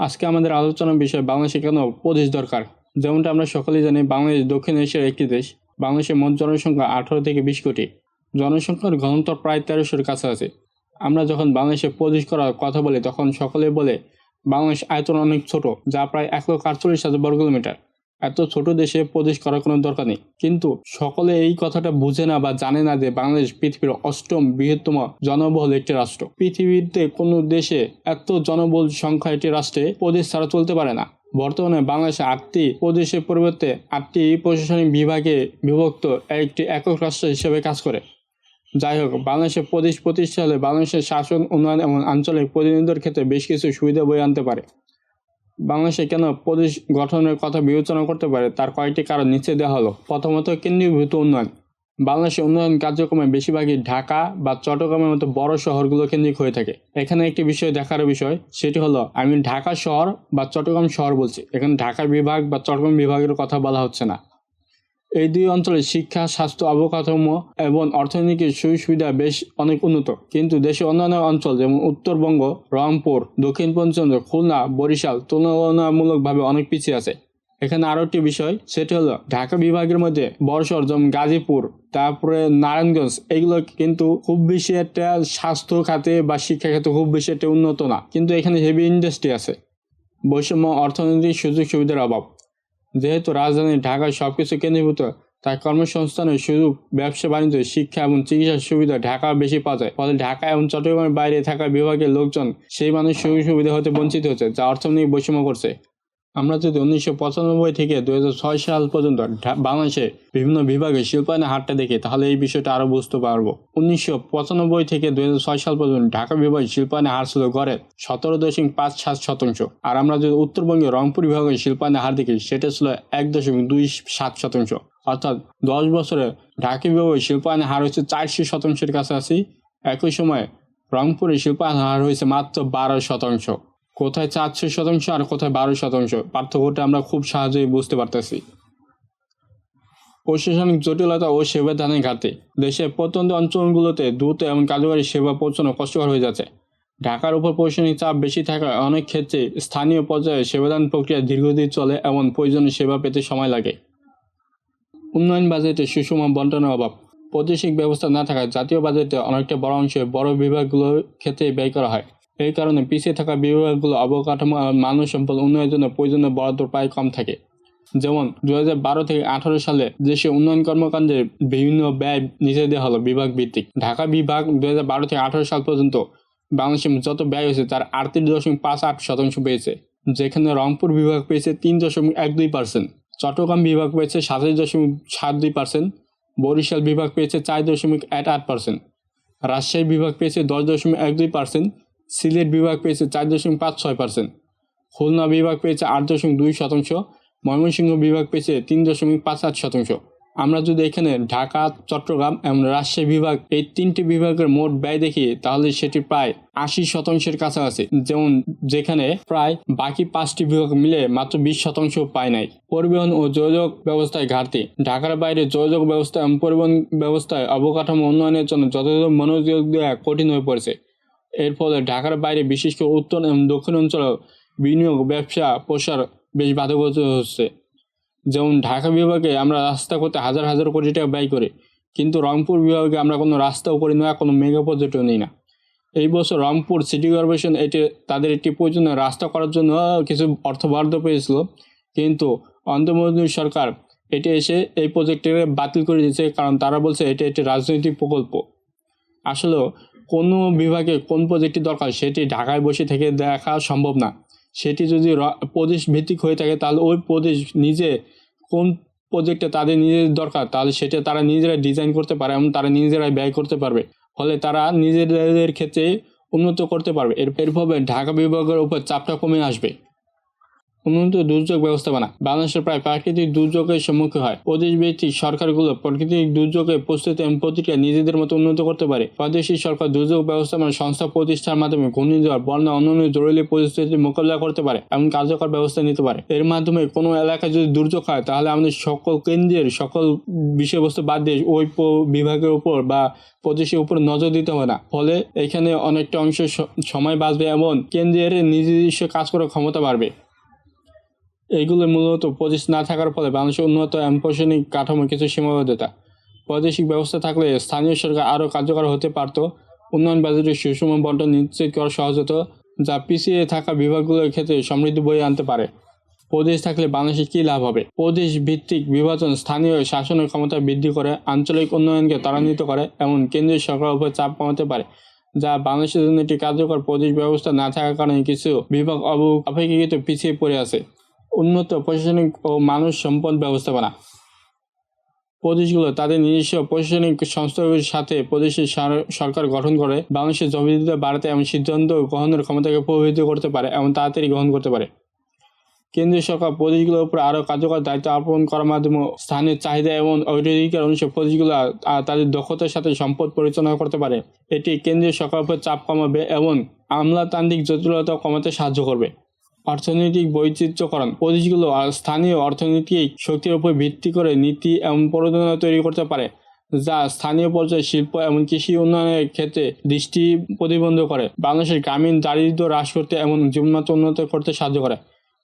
আজকে আমাদের আলোচনার বিষয় বাংলাদেশে কেন উপদেশ দরকার। যেমনটা আমরা সকলেই জানি, বাংলাদেশ দক্ষিণ এশিয়ার একটি দেশ। বাংলাদেশের মোট জনসংখ্যা আঠারো থেকে বিশ কোটি। জনসংখ্যার ঘনত্ব প্রায় তেরোশোর কাছে আছে আমরা যখন বাংলাদেশে প্রদেশ করার কথা বলি, তখন সকলে বলে, বাংলাদেশ আয়তন অনেক ছোট, যা প্রায় এক লক্ষ আটচল্লিশ হাজার বর্গ কিলোমিটার। এত ছোট দেশে প্রদেশ করার কোনো দরকার নেই। কিন্তু সকলে এই কথাটা বুঝে না বা জানে না যে বাংলাদেশ পৃথিবীর অষ্টম বৃহত্তম জনবহুল একটি রাষ্ট্র। পৃথিবীতে কোনো দেশে এত জনবহুল সংখ্যা একটি রাষ্ট্রে প্রদেশ ছাড়া চলতে পারে না। বর্তমানে বাংলাদেশে আটটি প্রদেশের পরিবর্তে আটটি প্রশাসনিক বিভাগে বিভক্ত একটি একক রাষ্ট্র হিসেবে কাজ করে। যাই হোক, বাংলাদেশের প্রদেশ প্রতিষ্ঠা হলে বাংলাদেশের শাসন, উন্নয়ন এবং আঞ্চলিক প্রতিনিধিত্বের ক্ষেত্রে বেশ কিছু সুবিধা বয়ে আনতে পারে। বাংলাদেশে কেন প্রদেশ গঠনের কথা বিবেচনা করতে পারে? তার কয়েকটি কারণ নিচে দেওয়া হলো। প্রথমত কেন্দ্রীভূত উন্নয়ন। বাংলাদেশের উন্নয়ন কার্যক্রমে বেশিরভাগই ঢাকা বা চট্টগ্রামের মতো বড় শহরগুলো কেন্দ্রিক হয়ে থাকে। এখানে একটি বিষয় দেখার বিষয়, সেটি হলো, আমি ঢাকা শহর বা চট্টগ্রাম শহর বলছি। এখানে ঢাকা বিভাগ বা চট্টগ্রাম বিভাগের কথা বলা হচ্ছে না। এই দুই অঞ্চলে শিক্ষা, স্বাস্থ্য অবকাঠামো এবং অর্থনৈতিক সুযোগ সুবিধা বেশ অনেক উন্নত। কিন্তু দেশের অন্যান্য অঞ্চল যেমন উত্তরবঙ্গ, রংপুর দক্ষিণ পঞ্চন্দ্র খুলনা, বরিশাল তুলনামূলকভাবে অনেক পিছিয়ে আছে। এখানে আরও একটি বিষয়, সেটি হলো ঢাকা বিভাগের মধ্যে বর্ষর যেমন গাজীপুর, তারপরে নারায়ণগঞ্জ, এগুলো কিন্তু খুব বেশি একটা স্বাস্থ্য খাতে বা শিক্ষা খাতে খুব বেশি একটা উন্নত না। কিন্তু এখানে হেভি ইন্ডাস্ট্রি আছে। বৈষম্য, অর্থনৈতিক সুযোগ সুবিধার অভাব। যেহেতু রাজধানী ঢাকায় সবকিছু কেন্দ্রীভূত, তাই কর্মসংস্থানের সুযোগ, ব্যবসা, বাণিজ্য, শিক্ষা এবং চিকিৎসার সুবিধা ঢাকা বেশি পাওয়া যায়। ফলে ঢাকা এবং চট্টগ্রামের বাইরে থাকা বিভাগের লোকজন সেই মানুষ সুযোগ সুবিধা হতে বঞ্চিত হচ্ছে, যা অর্থনৈতিক বৈষম্য করছে। আমরা যদি উনিশশো পঁচানব্বই থেকে ছয় সাল পর্যন্ত বাংলাদেশে বিভিন্ন বিভাগে শিল্পায়নের হারটা দেখি, তাহলে এই বিষয়টা আরও বুঝতে পারব। উনিশশো পঁচানব্বই থেকে ছয় সাল পর্যন্ত ঢাকা বিভাগে শিল্পায়নের হার ছিল গড়ে সতেরো দশমিক পাঁচ সাত শতাংশ। আর আমরা যদি উত্তরবঙ্গে রংপুর বিভাগে শিল্পায়নের হার দেখি, সেটা ছিল এক দশমিক দুই সাত শতাংশ। অর্থাৎ দশ বছরে ঢাকা বিভাগে শিল্পায়নের হার হচ্ছে চারশো শতাংশের কাছাকাছি। একই সময়ে রংপুরে শিল্পায়নের হার হয়েছে মাত্র বারো শতাংশ। কোথায় চারশো শতাংশ আর কোথায় বারো শতাংশ? পার্থক্যটা আমরা খুব সহজেই বুঝতে পারতেছি। প্রশাসনিক জটিলতা ও সেবা দানের ঘাটতি। দেশের প্রত্যন্ত অঞ্চলগুলোতে দ্রুত এবং কার্যকরী সেবা পৌঁছানো কষ্টকর হয়ে যাচ্ছে। ঢাকার উপর প্রশাসনিক চাপ বেশি থাকায় অনেক ক্ষেত্রে স্থানীয় পর্যায়ে সেবাদান প্রক্রিয়া দীর্ঘদিন চলে এবং প্রয়োজনীয় সেবা পেতে সময় লাগে। উন্নয়ন বাজেটে সুষম বন্টনের অভাব। প্রাদেশিক ব্যবস্থা না থাকায় জাতীয় বাজেটে অনেকটা বড় অংশে বড় বিভাগগুলোর ক্ষেত্রে ব্যয় করা হয়। এই কারণে পিছিয়ে থাকা বিভাগগুলো অবকাঠামো মানব সম্পদ উন্নয়নের জন্য প্রয়োজনীয় বরাদ্দ প্রায় কম থাকে। যেমন দু বারো থেকে আঠারো সালে দেশে উন্নয়ন কর্মকাণ্ডের বিভিন্ন ব্যয় নিচে দেওয়া হলো বিভাগ ভিত্তিক ঢাকা বিভাগ দু বারো থেকে আঠারো সাল পর্যন্ত বাংলাদেশে যত ব্যয় হয়েছে তার আটত্রিশ দশমিক পাঁচ আট শতাংশ পেয়েছে যেখানে রংপুর বিভাগ পেয়েছে তিন দশমিক এক দুই পার্সেন্ট, চট্টগ্রাম বিভাগ পেয়েছে সাতাশ দশমিক সাত দুই পার্সেন্ট, বরিশাল বিভাগ পেয়েছে চার দশমিক এক আট পার্সেন্ট, রাজশাহী বিভাগ পেয়েছে দশ দশমিক এক দুই পার্সেন্ট সিলেট বিভাগ পেয়েছে চার দশমিক পাঁচ ছয় পার্সেন্ট। খুলনা বিভাগ পেয়েছে আট দশমিক দুই শতাংশ। ময়মনসিংহ বিভাগ পেয়েছে তিন দশমিক পাঁচ আট শতাংশ। আমরা যদি এখানে ঢাকা, চট্টগ্রাম এবং রাজশাহী বিভাগ এই তিনটি বিভাগের মোট ব্যয় দেখি, তাহলে সেটি প্রায় আশি শতাংশের কাছাকাছি। যেমন যেখানে প্রায় বাকি পাঁচটি বিভাগ মিলে মাত্র বিশ শতাংশ পায় নাই। পরিবহন ও যোগাযোগ ব্যবস্থায় ঘাটতি। ঢাকার বাইরে যোগাযোগ ব্যবস্থা এবং পরিবহন ব্যবস্থায় অবকাঠামো উন্নয়নের জন্য যথাযথ মনোযোগ দেওয়া কঠিন হয়ে পড়েছে। এর ফলে ঢাকার বাইরে বিশেষ করে উত্তর এবং দক্ষিণ অঞ্চলে বিনিয়োগ, ব্যবসা, প্রসার বেশ বাধাগ্রস্ত হচ্ছে। যেমন ঢাকা বিভাগে আমরা রাস্তা করতে হাজার হাজার কোটি টাকা ব্যয় করি, কিন্তু রংপুর বিভাগে আমরা কোনো রাস্তাও করি না কোনো মেগা প্রজেক্টও নিই না। এই বছর রংপুর সিটি কর্পোরেশন এটি, তাদের একটি প্রয়োজনীয় রাস্তা করার জন্য কিছু অর্থ বরাদ্দ পেয়েছিল, কিন্তু অন্তর্বর্তী সরকার এটি এসে এই প্রজেক্টটিকে বাতিল করে দিয়েছে, কারণ তারা বলছে এটি একটি রাজনৈতিক প্রকল্প। আসলে কোনো বিভাগে কোন প্রজেক্টটি দরকার, সেটি ঢাকায় বসে থেকে দেখা সম্ভব না। সেটি যদি প্রদেশ ভিত্তিক হয়ে থাকে, তাহলে ওই প্রদেশ নিজে কোন প্রজেক্টে তাদের নিজের দরকার, তাহলে সেটা তারা নিজেরা ডিজাইন করতে পারে এবং তারা নিজেরাই ব্যয় করতে পারবে। ফলে তারা নিজেদের ক্ষেত্রে উন্নত করতে পারবে। এর এর ফলে ঢাকা বিভাগের উপর চাপটা কমে আসবে। উন্নত দুর্যোগ ব্যবস্থাপনা। বাংলাদেশের প্রায় প্রাকৃতিক দুর্যোগের সম্মুখীন হয়। প্রদেশ ভিত্তিক সরকারগুলো প্রাকৃতিক দুর্যোগের প্রস্তুতি এবং প্রতিক্রিয়া নিজেদের মতো উন্নত করতে পারে। প্রাদেশিক সরকার দুর্যোগ ব্যবস্থাপনা সংস্থা প্রতিষ্ঠার মাধ্যমে ঘূর্ণিঝড় বন্যা, অন্যান্য জরুরি পরিস্থিতি মোকাবিলা করতে পারে এবং কার্যকর ব্যবস্থা নিতে পারে। এর মাধ্যমে কোনো এলাকায় যদি দুর্যোগ হয়, তাহলে আমাদের সকল কেন্দ্রের সকল বিষয়বস্তু বাদ দিয়ে ওই বিভাগের উপর বা প্রদেশের উপর নজর দিতে হবে না। ফলে এখানে অনেকটা অংশ সময় বাঁচবে এবং কেন্দ্রের নিজস্ব কাজ করার ক্ষমতা বাড়বে। এইগুলো মূলত প্রদেশ না থাকার ফলে বাংলাদেশের উন্নত প্রশাসনিক কাঠামো কিছু সীমাবদ্ধতা। প্রাদেশিক ব্যবস্থা থাকলে স্থানীয় সরকার আরও কার্যকর হতে পারত। উন্নয়ন বাজেটের সুষম বন্টন নিশ্চিত করা সহজ হতো, যা পিছিয়ে থাকা বিভাগগুলোর ক্ষেত্রে সমৃদ্ধি বয়ে আনতে পারে। প্রদেশ থাকলে বাংলাদেশের কী লাভ হবে? প্রদেশ ভিত্তিক বিভাজন স্থানীয় শাসনের ক্ষমতা বৃদ্ধি করে, আঞ্চলিক উন্নয়নকে ত্বরান্বিত করে এমন কেন্দ্রীয় সরকারের উপর চাপ কমাতে পারে, যা বাংলাদেশের জন্য একটি কার্যকর প্রদেশ ব্যবস্থা না থাকার কারণে কিছু বিভাগ অপেক্ষাকৃত পিছিয়ে পড়ে আছে। উন্নত প্রশাসনিক ও মানুষ সম্পদ ব্যবস্থাপনা। প্রদেশগুলো তাদের নিজস্ব প্রশাসনিক সংস্থাগুলির সাথে প্রদেশের সরকার গঠন করে, বাংলাদেশের জবাবদিহিতা বাড়াতে এবং সিদ্ধান্ত গ্রহণের ক্ষমতাকে প্রভাবিত করতে পারে এবং তাড়াতাড়ি গ্রহণ করতে পারে। কেন্দ্রীয় সরকার প্রদেশগুলোর উপর আরও কার্যকর দায়িত্ব অর্পণ করার মাধ্যমে স্থানীয় চাহিদা এবং অগ্রাধিকার অনুসারে প্রদেশগুলো তাদের দক্ষতার সাথে সম্পদ পরিচালনা করতে পারে। এটি কেন্দ্রীয় সরকারের উপর চাপ কমাবে এবং আমলাতান্ত্রিক জটিলতা কমাতে সাহায্য করবে। অর্থনৈতিক বৈচিত্র্যকরণ। প্রদেশগুলো স্থানীয় অর্থনৈতিক শক্তির উপর ভিত্তি করে নীতি এবং প্রণোদনা তৈরি করতে পারে, যা স্থানীয় পর্যায়ে শিল্প এবং কৃষি উন্নয়নের ক্ষেত্রে দৃষ্টি প্রতিবন্ধ করে। বাংলাদেশের গ্রামীণ দারিদ্র্য হ্রাস করতে এবং জীবনমাত্রা উন্নত করতে সাহায্য করে।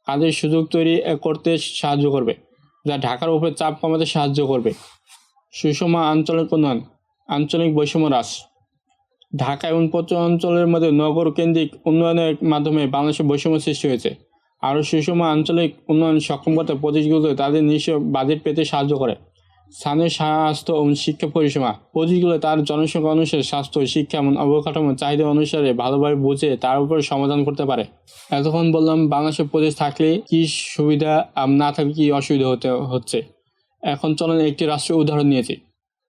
কাজের সুযোগ তৈরি করতে সাহায্য করবে, যা ঢাকার উপর চাপ কমাতে সাহায্য করবে। সুষমা আঞ্চলিক উন্নয়ন, আঞ্চলিক বৈষম্য হ্রাস। ঢাকা এবং অঞ্চলের মধ্যে নগর কেন্দ্রিক উন্নয়নের মাধ্যমে বাংলাদেশের বৈষম্য সৃষ্টি হয়েছে। আরও সুষম আঞ্চলিক উন্নয়ন সক্ষম করতে প্রদেশগুলো তাদের নিজস্ব বাজেট পেতে সাহায্য করে। স্থানীয় স্বাস্থ্য এবং শিক্ষা পরিষেবা প্রদেশগুলো তার জনসংখ্যা অনুসারে স্বাস্থ্য, শিক্ষা এবং অবকাঠামো চাহিদা অনুসারে ভালোভাবে বুঝে তার উপর সমাধান করতে পারে। এতক্ষণ বললাম বাংলাদেশের প্রদেশ থাকলে কি সুবিধা না থাকলে কি অসুবিধা হতে হচ্ছে? এখন চলেন একটি রাষ্ট্রের উদাহরণ নিয়েছি।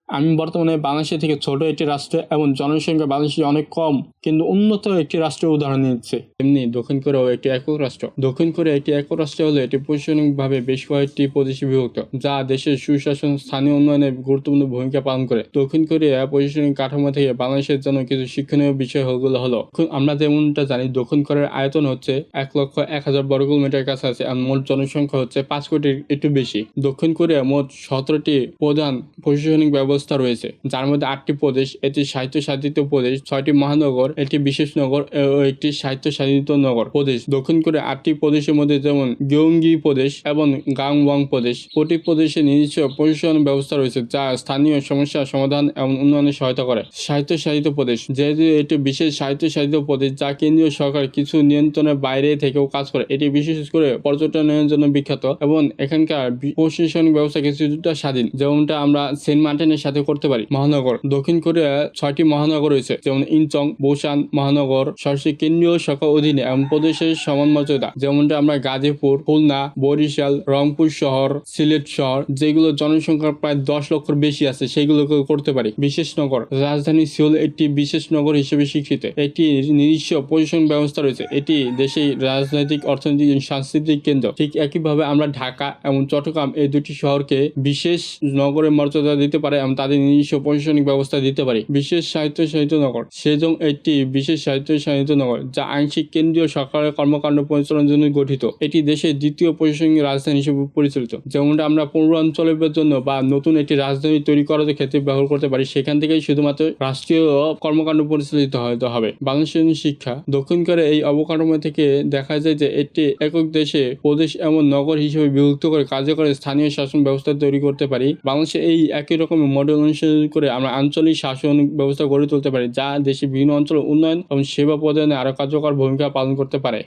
আমি বর্তমানে বাংলাদেশের থেকে ছোট একটি রাষ্ট্র এবং জনসংখ্যা বাংলাদেশে অনেক কম, কিন্তু উন্নত একটি রাষ্ট্রের উদাহরণ নিচ্ছে এমনি দক্ষিণ কোরিয়াও একটি একক রাষ্ট্র। দক্ষিণ কোরিয়া একটি একক রাষ্ট্র হলে এটি প্রশাসনিকভাবে বেশ কয়েকটি প্রদেশে বিভক্ত, যা দেশের সুশাসন, স্থানীয় উন্নয়নে গুরুত্বপূর্ণ ভূমিকা পালন করে। দক্ষিণ কোরিয়া প্রশাসনিক কাঠামো থেকে বাংলাদেশের জন্য কিছু শিক্ষণীয় বিষয় হলো হলো আমরা যেমনটা জানি, দক্ষিণ কোরিয়ার আয়তন হচ্ছে এক লক্ষ এক হাজার বর্গ কিলোমিটার কাছাকাছি আর মোট জনসংখ্যা হচ্ছে পাঁচ কোটির একটু বেশি। দক্ষিণ কোরিয়া মোট সতেরোটি প্রধান প্রশাসনিক ব্যবস্থা রয়েছে। যার মধ্যে আটটি প্রদেশ এটি স্বায়ত্তশাসিত প্রদেশ, ছয়টি মহানগর, একটি বিশেষ নগর ও একটি স্বায়ত্তশাসিত নগর প্রদেশ। দক্ষিণ করে আটটি প্রদেশের মধ্যে যেমন গিয়ঙ্গি প্রদেশ এবং গাংওয়াং প্রদেশ। প্রতি প্রদেশে নিজস্ব প্রশাসন ব্যবস্থা রয়েছে যা স্থানীয় সমস্যা সমাধান এবং উন্নয়নে সহায়তা করে। স্বায়ত্তশাসিত প্রদেশ, যেহেতু এটি বিশেষ স্বায়ত্তশাসিত প্রদেশ যা কেন্দ্রীয় সরকার কিছু নিয়ন্ত্রণের বাইরে থেকেও কাজ করে। এটি বিশেষ করে পর্যটনের জন্য বিখ্যাত এবং এখানকার প্রশাসনিক ব্যবস্থা কিছুটা স্বাধীন। যেমনটা আমরা সেন্ট মার্টিনের সাথে করতে পারি। মহানগর। দক্ষিণ কোরিয়া ছয়টি মহানগর রয়েছে, যেমন ইনচং, বুসান, মহানগর সরাসরি কেন্দ্রীয় সরকার অধীনে এবং প্রদেশের সমান মর্যাদা। যেমনটা আমরা গাজীপুর, খুলনা, বরিশাল, রংপুর শহর, সিলেট শহর, যেগুলো জনসংখ্যা প্রায় দশ লক্ষর বেশি আছে, সেগুলোকে করতে পারি। বিশেষ নগর। রাজধানী সিওল একটি বিশেষ নগর হিসেবে স্বীকৃত। একটি নিজস্ব প্রশাসন ব্যবস্থা রয়েছে। এটি দেশের রাজনৈতিক, অর্থনৈতিক সাংস্কৃতিক কেন্দ্র। ঠিক একইভাবে আমরা ঢাকা এবং চট্টগ্রাম এই দুটি শহরকে বিশেষ নগরের মর্যাদা দিতে পারে এবং তাদের নিজস্ব প্রশাসনিক ব্যবস্থা দিতে পারি। বিশেষ সাহিত্য সাহিত্য নগর। সেজং একটি বিশেষ সাহিত্য সাহিত্য নগর, যা আংশিক কেন্দ্রীয় সরকারের কর্মকাণ্ড পরিচালনার জন্য গঠিত। এটি দেশের দ্বিতীয় প্রশাসনিক রাজধানী হিসেবে পরিচালিত। যেমনটা আমরা পূর্বাঞ্চলের জন্য বা নতুন একটি রাজধানী তৈরি করার ক্ষেত্রে ব্যবহার করতে পারি, সেখান থেকেই শুধুমাত্র রাষ্ট্রীয় কর্মকাণ্ড পরিচালিত হবে। বাংলাদেশের শিক্ষা। দক্ষিণ করে এই অবকাঠামো থেকে দেখা যায় যে এটি একক দেশে প্রদেশ এমন নগর হিসেবে বিভক্ত করে কার্যকরী স্থানীয় শাসন ব্যবস্থা তৈরি করতে পারি। বাংলাদেশে এই একই রকমের মডেল অনুসরণ করে আমরা আঞ্চলিক শাসন ব্যবস্থা গড়ে তুলতে পারি, যা দেশের বিভিন্ন অঞ্চল উন্নয়ন এবং সেবা প্রদানে আরও কার্যকর ভূমিকা পালন করতে পারে।